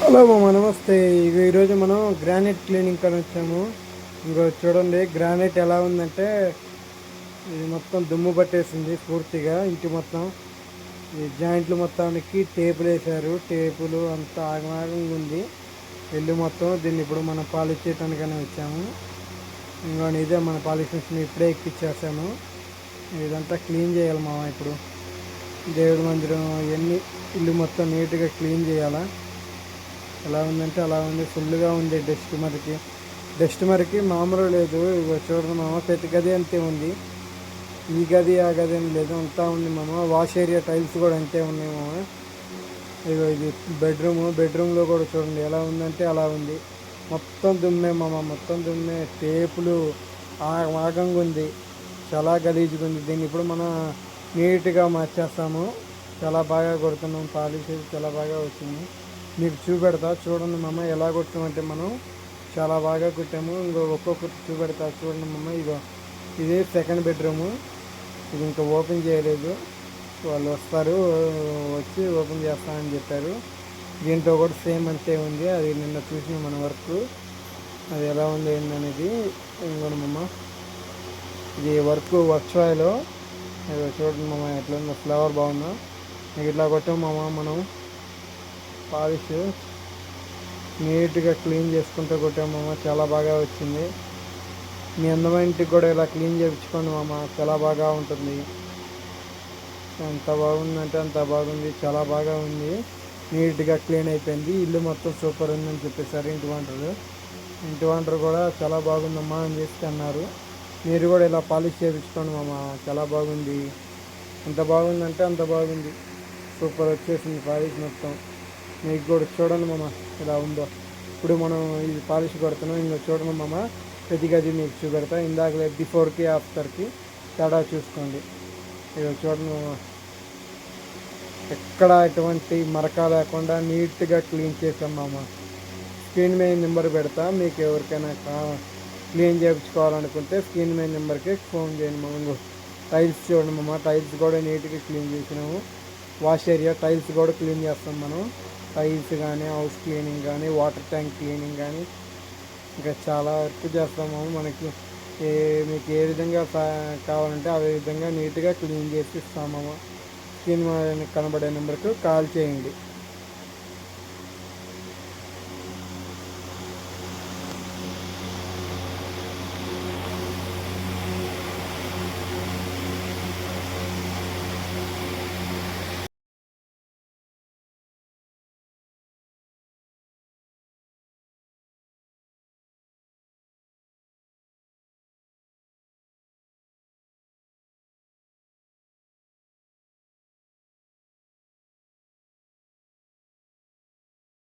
Hello మామ నమస్తే. ఇక ఈరోజు మనం గ్రానైట్ క్లీనింగ్ కానీ వచ్చాము. ఇంకో చూడండి గ్రానైట్ ఎలా ఉందంటే ఇది మొత్తం దుమ్ము పట్టేసింది పూర్తిగా ఇంటి మొత్తం. ఈ జాయింట్లు మొత్తానికి టేపులు వేశారు. టేపులు అంతా ఆగమాగంగా ఉంది. ఇల్లు మొత్తం దీన్ని ఇప్పుడు మనం పాలిష్ చేయడానికనే వచ్చాము. ఇంకా ఇదే మన పాలిష్ మిషన్ ఇప్పుడే ఎక్కిచ్చేసాము. ఇదంతా క్లీన్ చేయాలి మామ ఇప్పుడు. దేవుడి మందిరం ఇవన్నీ ఇల్లు మొత్తం నీట్గా క్లీన్ చేయాలా? ఎలా ఉందంటే అలా ఉంది. ఫుల్గా ఉంది డస్ట్ మరికి. డస్ట్ మరికి మామూలు లేదు. చూడండి మామ ప్రతి గది అంతే ఉంది. ఈ గది ఆ గది అని లేదు. అంతా ఉంది మామ. వాష్ ఏరియా టైల్స్ కూడా అంతే ఉన్నాయి మామ. ఇగో ఇది బెడ్రూమ్. బెడ్రూమ్లో కూడా చూడండి ఎలా ఉందంటే అలా ఉంది. మొత్తం దుమ్మే మామ. మొత్తం దుమ్మే. టేపులు ఆ- ఆగంగా ఉంది. చాలా గలీజ్గా ఉంది. దీన్ని ఇప్పుడు మనం నీట్గా మార్చేస్తాము. చాలా బాగా కొడుతున్నాం. పాలిసీ చాలా బాగా వచ్చింది. మీకు చూపెడతా చూడండి మమ్మ ఎలా కొట్టామంటే మనం చాలా బాగా కుట్టాము. ఇంకో ఒక్కొక్కటి చూపెడతా చూడండి మమ్మ ఇదో ఇది సెకండ్ బెడ్రూము ఇది ఇంకా ఓపెన్ చేయలేదు. వాళ్ళు వస్తారు వచ్చి ఓపెన్ చేస్తామని చెప్పారు. దీంట్లో కూడా సేమ్ అంతే ఉంది. అది నిన్న చూసిన మన వర్క్. అది ఎలా ఉంది ఏందనేది ఇంకోటి మమ్మ ఇది వర్క్ వర్క్షాయ్లో చూడండి మామ ఎట్లా ఉందో ఫ్లవర్ బాగుందో. మీకు ఇట్లా కొట్టాం మామ మనం. పాలిష్ నీట్గా క్లీన్ చేసుకుంటూ కొట్టాము మామ. చాలా బాగా వచ్చింది. మీ అందమైన ఇంటికి కూడా ఇలా క్లీన్ చేయించుకోండి మామ. చాలా బాగా ఉంటుంది. ఎంత బాగుందంటే అంత బాగుంది. చాలా బాగా ఉంది. నీట్గా క్లీన్ అయిపోయింది. ఇల్లు మొత్తం సూపర్ ఉందని చెప్పేసారు ఇంటి వంటరు ఇంటి వంటరు కూడా చాలా బాగుందమ్మా అని చెప్పి అన్నారు. మీరు కూడా ఇలా పాలిష్ చేయించుకోండి మామ. చాలా బాగుంది. ఎంత బాగుందంటే అంత బాగుంది. సూపర్ వచ్చేసింది పాలిష్ మొత్తం. మీకు కూడా చూడండి మామ ఇలా ఉందో. ఇప్పుడు మనం ఇది పాలిష్ కొడుతున్నాం ఇంకా చూడండి మామ ప్రతి గది మీకు చూపెడతా. ఇందాకలే బిఫోర్కి ఆఫ్టర్కి తేడా చూసుకోండి. ఇక చూడండి మామ. ఎక్కడ ఎటువంటి మరక లేకుండా నీట్గా క్లీన్ చేసాం మామ. స్క్రీన్ మీద నెంబర్ పెడతా మీకు ఎవరికైనా కా క్లీన్ చేయించుకోవాలనుకుంటే స్క్రీన్ మీద నెంబర్కి ఫోన్ చేయండి మామ. టైల్స్ చూడండి మామ టైల్స్ కూడా నీట్గా క్లీన్ చేసినాము. వాష్ ఏరియా టైల్స్ కూడా క్లీన్ చేస్తాం మనం. టైల్స్ కానీ హౌస్ క్లీనింగ్ కానీ వాటర్ ట్యాంక్ క్లీనింగ్ కానీ ఇంకా చాలా వర్క్ చేస్తాము మనకి ఏ మీకు ఏ విధంగా కావాలంటే ఆ విధంగా నీట్గా క్లీన్ చేసి ఇస్తాము స్క్రీన్ కనబడే నెంబర్కు కాల్ చేయండి.